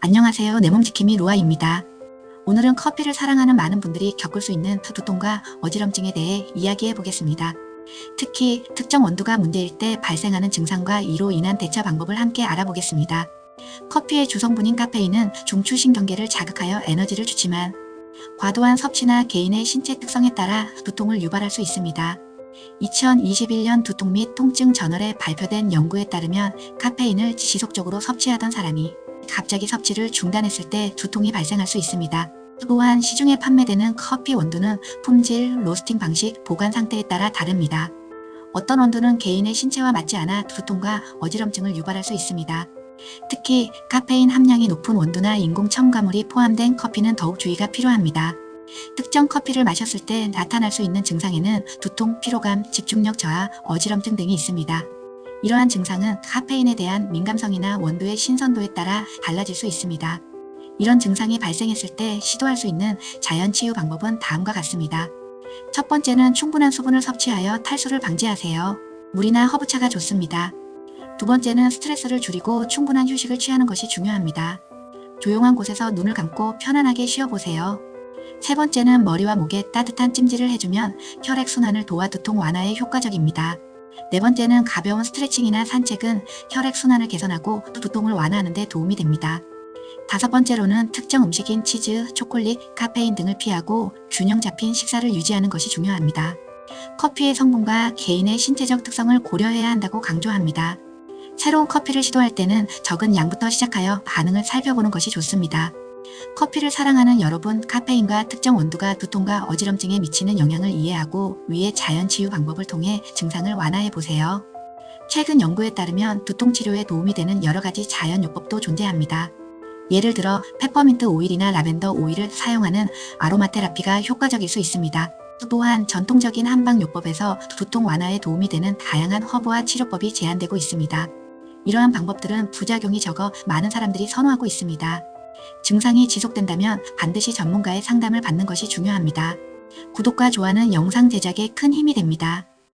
안녕하세요. 내 몸 지킴이 루아입니다. 오늘은 커피를 사랑하는 많은 분들이 겪을 수 있는 두통과 어지럼증에 대해 이야기해 보겠습니다. 특히 특정 원두가 문제일 때 발생하는 증상과 이로 인한 대처 방법을 함께 알아보겠습니다. 커피의 주성분인 카페인은 중추신경계를 자극하여 에너지를 주지만 과도한 섭취나 개인의 신체 특성에 따라 두통을 유발할 수 있습니다. 2021년 두통 및 통증 저널에 발표된 연구에 따르면 카페인을 지속적으로 섭취하던 사람이 갑자기 섭취를 중단했을 때 두통이 발생할 수 있습니다. 또한 시중에 판매되는 커피 원두는 품질, 로스팅 방식, 보관 상태에 따라 다릅니다. 어떤 원두는 개인의 신체와 맞지 않아 두통과 어지럼증을 유발할 수 있습니다. 특히 카페인 함량이 높은 원두나 인공 첨가물이 포함된 커피는 더욱 주의가 필요합니다. 특정 커피를 마셨을 때 나타날 수 있는 증상에는 두통, 피로감, 집중력 저하, 어지럼증 등이 있습니다. 이러한 증상은 카페인에 대한 민감성이나 원두의 신선도에 따라 달라질 수 있습니다. 이런 증상이 발생했을 때 시도할 수 있는 자연 치유 방법은 다음과 같습니다. 첫 번째는 충분한 수분을 섭취하여 탈수를 방지하세요. 물이나 허브차가 좋습니다. 두 번째는 스트레스를 줄이고 충분한 휴식을 취하는 것이 중요합니다. 조용한 곳에서 눈을 감고 편안하게 쉬어보세요. 세 번째는 머리와 목에 따뜻한 찜질을 해주면 혈액순환을 도와 두통 완화에 효과적입니다. 네 번째는 가벼운 스트레칭이나 산책은 혈액순환을 개선하고 두통을 완화하는 데 도움이 됩니다. 다섯 번째로는 특정 음식인 치즈, 초콜릿, 카페인 등을 피하고 균형 잡힌 식사를 유지하는 것이 중요합니다. 커피의 성분과 개인의 신체적 특성을 고려해야 한다고 강조합니다. 새로운 커피를 시도할 때는 적은 양부터 시작하여 반응을 살펴보는 것이 좋습니다. 커피를 사랑하는 여러분, 카페인과 특정 원두가 두통과 어지럼증에 미치는 영향을 이해하고 위의 자연 치유 방법을 통해 증상을 완화해 보세요. 최근 연구에 따르면 두통 치료에 도움이 되는 여러 가지 자연 요법도 존재합니다. 예를 들어 페퍼민트 오일이나 라벤더 오일을 사용하는 아로마 테라피가 효과적일 수 있습니다. 또한 전통적인 한방 요법에서 두통 완화에 도움이 되는 다양한 허브와 치료법이 제한되고 있습니다. 이러한 방법들은 부작용이 적어 많은 사람들이 선호하고 있습니다. 증상이 지속된다면 반드시 전문가의 상담을 받는 것이 중요합니다. 구독과 좋아는 영상 제작에 큰 힘이 됩니다.